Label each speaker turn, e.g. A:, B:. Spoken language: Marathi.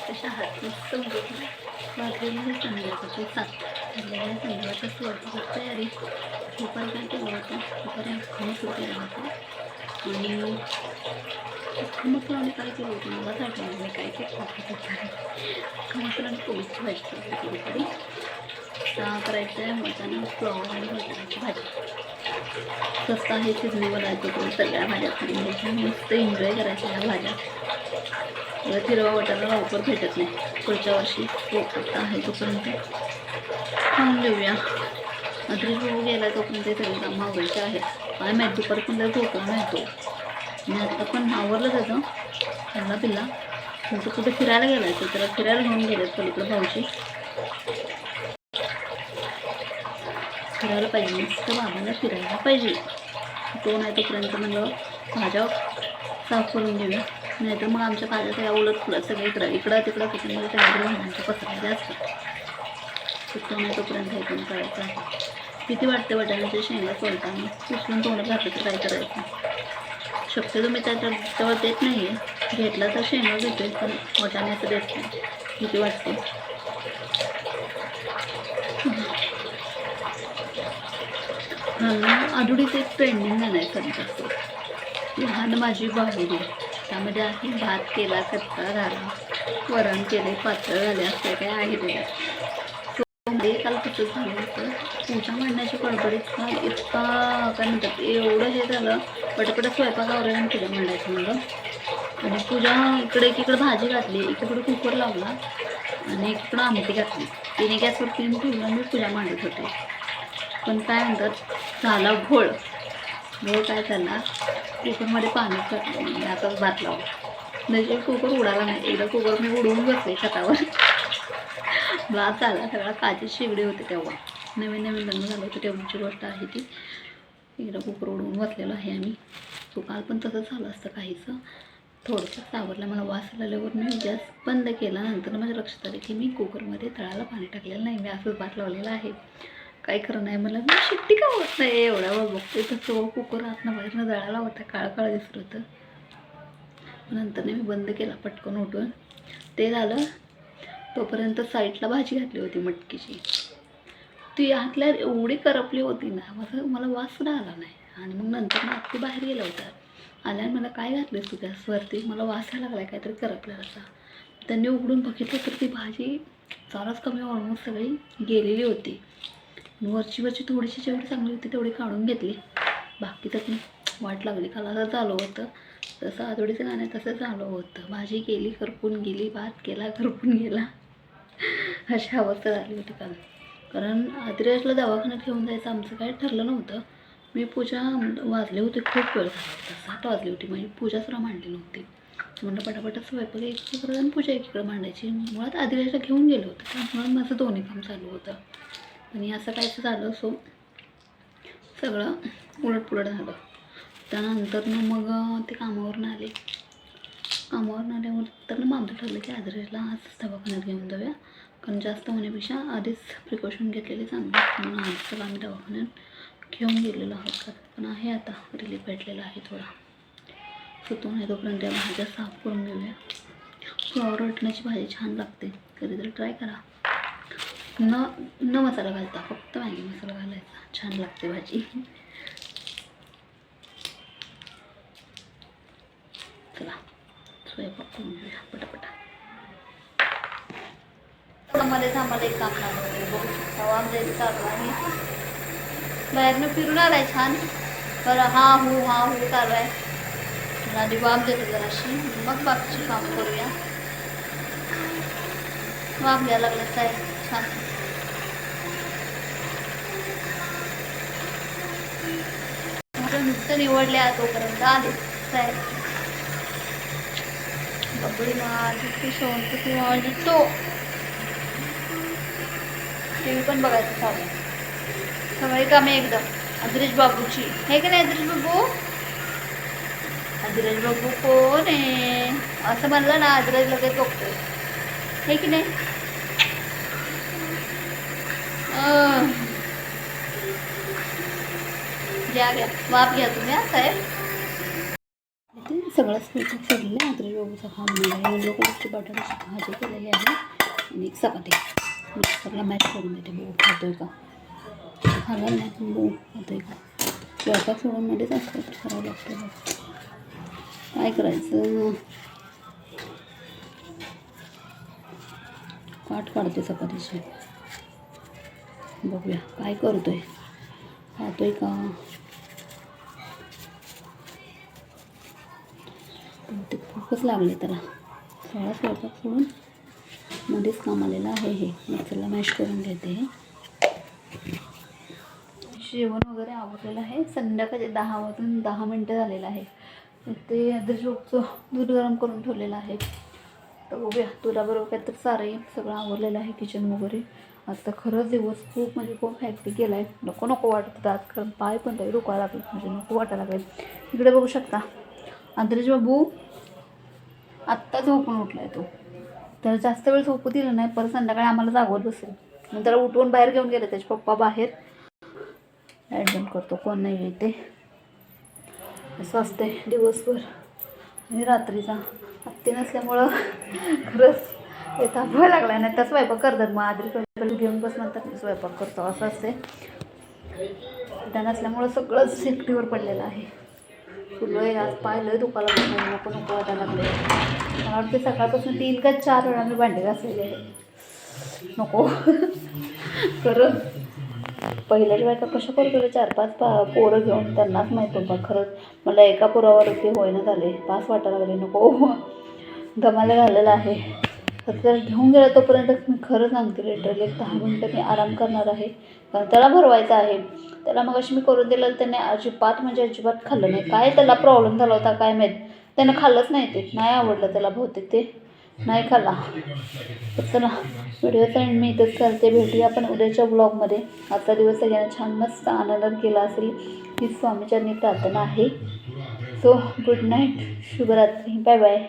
A: कशा हात मस्त म्हणजे वाजलेली हे संध्याकाळचे सात संध्याकाळी संध्याकाळचं स्वयंपाक तयारी दुपारी काय केलं होतं दुपारी अख्खा सुरू केला होता आणि अख्खा मसुराने काय केलं होतं मला आठवलं मी काय काय खात होतं अख्खा मसुराने कोबीची भाजी करायची होती दुपारी करायचं आहे मटाणा फ्लॉवर आणि मटाण्याची भाजी स्वस्त आहे सिजनेबल आहे तो सगळ्या भाज्या खाली घ्यायच्या मस्त एन्जॉय करायचं ह्या भाज्या. मला हिरवा वाटायला लवकर भेटत नाही. पुढच्या वर्षी पोपट आहे तोपर्यंत. खाऊन देऊया अद्रिश भाऊ गेला तोपर्यंत ते सगळे कामं आवडायचे आहेत. मला माहीत दुपारी पण लय झोपला मिळतो आणि आता पण आवरलं त्याचं. त्यांना पिल्ला. तुमचं कुठे फिरायला गेलाय तर त्याला फिरायला घेऊन गेले पलीकडे भाऊची फिरायला पाहिजे. मस्त बाबांना फिरायला पाहिजे. तो नाही तोपर्यंत म्हणलं भाज्या साफ करून घेऊया नाहीतर मग आमच्या भाज्या सगळ्या उलट फुलत सगळं इकडं इकडं तिकडं किचनमध्ये सगळ्या भाज्यांच्या पसरल्या जास्त तो नाही तोपर्यंत हे पण करायचं आहे. किती वाटते वाटाण्याच्या शेंगा सोलताना उचलून तोंडात घातलं तर काय करायचं? शक्यतो मी त्याच्याजवळ देत नाही आहे घेतला तर शेंगा घेतोय पण वाटाण्याचं देत नाही. किती वाटते? आडुडीचं एक ट्रेंडिंग गाणं आहे सध्या लहान माझी बाहुली त्यामध्ये आधी भात केला कच्चा झाला. वरण केले पातळ झाले असं काय आहे ते. काल तसंच झालं होतं? पूजा मांडण्याची गडबडीत काल इतका काय म्हणतात एवढं हे झालं. पटपट स्वयंपाक आवरायला केलं पूजा मांडायचं म्हणलं. आणि पूजा इकडे एकीकडे भाजी घातली एकीकडे कुकर लावला आणि एकीकडं आमटी घातली. तिने गॅसवर तीन ठेवलं मी पूजा मांडत होते. पण काय म्हणतात झाला घोळ. घोळ काय झाला? कुकरमध्ये पाणीच टाकलं मी आता भात लावला. म्हणजे कुकर उडाला नाही एकदा कुकर मी उडवून बसले छतावर. भात झाला सगळा काची शेगडी होते तेव्हा. नवीन नवीन लग्न झालं होतं तेव्हाची गोष्ट आहे ती. एकदा कुकर उडवून बसलेलो आहे आम्ही. तो काल पण तसंच झालं असतं काहीचं थोडंसं सावरलं मला वास आल्यावर मी गॅस बंद केला. नंतर माझ्या लक्षात आलं की मी कुकरमध्ये तळाला पाणी टाकलेलं नाही मी असंच भात लावलेला आहे. काय खरं नाही मला मी शिट्टी का होत नाही? एवढ्या वेळ बघते तर तो कुकर आतनं बाहेरनं जळाला होता काळं काळं दिसत होतं. नंतर मी बंद केला पटकन उठून. ते झालं. तोपर्यंत साईडला भाजी घातली होती मटकीची. ती आतल्या एवढी करपली होती ना माझं मला वास सुद्धा आला नाही. आणि मग नंतर मग आत्ती बाहेर गेला होता आल्याने मला काय घातलं तू गॅसवरती? मला वास यायला लागला काहीतरी करपलेला असा त्यांनी उघडून बघितलं तर ती भाजी चाराच कमी ऑलमोस्ट सगळी गेलेली होती. वरची वरची थोडीशी जेवढी चांगली होती तेवढी काढून घेतली. बाकी तर वाट लागली. काल असं चालू होतं. तसं आजोडीचं गाणं तसं चालू होतं. भाजी केली करपून गेली भात केला करपून गेला. अशी अवस्था झाली होती काल. कारण आदिराजला दवाखान्यात घेऊन जायचं आमचं काही ठरलं नव्हतं. मी पूजा वाजले होते खूप वेळ झाला होता. सात वाजली होती. माझी पूजा सुद्धा मांडली नव्हती. म्हणलं पटापटा स्वयंपाक एकीकडं आणि पूजा एकीकडं मांडायची. मुळात आदिराजला घेऊन गेलो होतं. त्यामुळे माझं दोन्ही काम चालू होतं. आणि असं कायचं झालं सो सगळं उलटपुलट झालं. त्यानंतर मग ते कामावरून आले. कामावरून आल्यावर तर मग ठरलं की आदरेला आज दवाखान्यात घेऊन जाऊया. कारण जास्त होण्यापेक्षा आधीच प्रिकॉशन घेतलेले चांगले म्हणून आज सगळं आम्ही दवाखान्यात घेऊन गेलेलो आहोत. का पण आहे आता रिलीफ भेटलेला आहे थोडा. सुतून आहे तोपर्यंत त्या भाज्या साफ करून घेऊया. फ्लॉवर वाटण्याची भाजी छान लागते. कधीतरी ट्राय करा. न न मसाला घालता फक्त मॅगी मसाला घालायचा. छान लागते भाजी. चला स्वयंपाक करून घेऊया पटापटा. मध्येच आम्हाला एक काम लागलं बघू शकता आमच्या इथे चालू आहे. बाहेरनं फिरून आलाय छान. बरं हा हो हा हो चालू आहे. आधी वाफ देतो जराशी. मग बाकीची काम करूया. वाफ द्यायला लागलं काय छान. नुसतं निवडल्या तोपर्यंत आले. काय? बबडी माझी ती सोनपती माझी तो टी व्ही पण बघायचं चालू सगळे कामे एकदम. अद्रेश बाबूची. हे का नाही अद्रेश बाबू? अद्रेश बाबू कोण आहे? असं म्हणलं ना अद्रेश लगेच बघतोय. हे की नाही? अं. घ्या घ्या. वाप घ्या तुम्ही हा साहेब. सगळं स्वयंपाक सोडले मात्र योगचा खाऊन आहे कलरची बटाट्याची भाजी केलेली आहे आणि एक चपाती. मिक्सरला मॅच करून देते बघू खातोय का? खाला नाही पण बघू खातोय का? स्वयंपाक सोडून मध्येच असतं करावं लागतं काय करायचं? काट काढते चपातीची. बघूया काय करतोय? खातोय का? ते खूपच लागले त्याला. सगळा स्वयंपाक सोडून मध्येच काम आलेलं आहे हे. मिक्सरला मॅश करून घेते जेवण वगैरे आवडलेलं आहे. संध्याकाळचे दहा वाजून दहा मिनटं झालेलं आहे. ते अद्रशोकचं दूध गरम करून ठेवलेलं आहे. तर बघूया काय तर सारंही सगळं आवडलेलं आहे किचन वगैरे. आता खरंच दिवस खूप म्हणजे खूप हॅक्टिक गेला आहे नको नको वाटत आज. कारण पाय पण तरी दुखायला लागले म्हणजे नको वाटायला लागले इकडे बघू शकता. आदर्श बाबू आत्ता झोपून उठला आहे तो. तर जास्त वेळ झोपू दिलं नाही परत संध्याकाळी आम्हाला जागवत बसेल. मग त्याला उठवून बाहेर घेऊन गेले त्याचे पप्पा बाहेर. ॲडमिट करतो कोण नाही येते असं असते दिवसभर. आणि रात्रीचा. हत्ती नसल्यामुळं खरंच ते थांबवायला लागला नाही तर स्वयंपाक करतात. मग आदरी पहिले घेऊन बस नंतर मी स्वयंपाक करतो. असं असते त्या नसल्यामुळं सगळंच सेफ्टीवर पडलेलं आहे. फुलं आहे आज पाहिलं दुखायला लागलं नको नको वाटायला लागले. मला वाटतं सकाळपासून तीन का चार वेळा मी भांडे घासलेले आहे. नको. खरंच. पहिल्याच बायका कशा करतो चार पाच पा पोरं घेऊन त्यांनाच माहीत बा खरंच. मला एका पोरावरती होईना झाले पाच वाटायला लागले नको. दमाला घालेला आहे. तर त्याला घेऊन गेला तोपर्यंत मी खरं सांगते लिटरली एक दहा मिनटं मी आराम करणार आहे. कारण त्याला भरवायचं आहे. त्याला मग अशी मी करून दिलं त्याने अजिबात म्हणजे अजिबात खाल्लं नाही. काय त्याला प्रॉब्लेम झाला होता काय माहीत? त्यानं खाल्लंच नाही ते. नाही आवडलं त्याला बहुतेक ते. नाही खाल्ला. तर चला व्हिडिओ एंड मी इथंच करते. भेटूया आपण उद्याच्या ब्लॉगमध्ये आजचा दिवस सगळ्यांना छान मस्त आनंदात केला असेल. ही स्वामीचरणी प्रार्थना आहे. सो गुड नाईट शुभरात्री. Bye bye